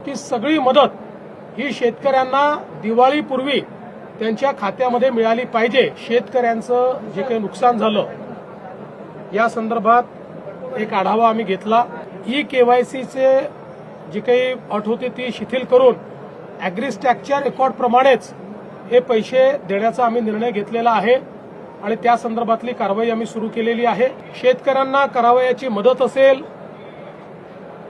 की सगळी मदत ही शेतकऱ्यांना दिवाळीपूर्वी त्यांच्या खात्यामध्ये मिळाली पाहिजे. शेतकऱ्यांचं जे काही नुकसान झालं या संदर्भात एक आढावा आम्ही घेतला. ई केवायसीचे जी काही अट होती ती शिथिल करून ॲग्रीस्टॅकच्या रेकॉर्डप्रमाणेच हे पैसे देण्याचा आम्ही निर्णय घेतलेला आहे आणि त्या संदर्भातली कारवाई आम्ही सुरू केलेली आहे. शेतकऱ्यांना करावयाची मदत असेल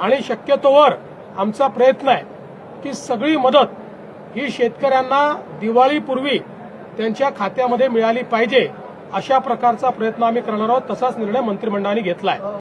आणि शक्यतोवर आमचा प्रयत्न आहे की सगळी मदत ही शेतकऱ्यांना दिवाळीपूर्वी त्यांच्या खात्यामध्ये मिळाली पाहिजे अशा प्रकारचा प्रयत्न आम्ही करणार आहोत तसाच निर्णय मंत्रिमंडळाने घेतला आहे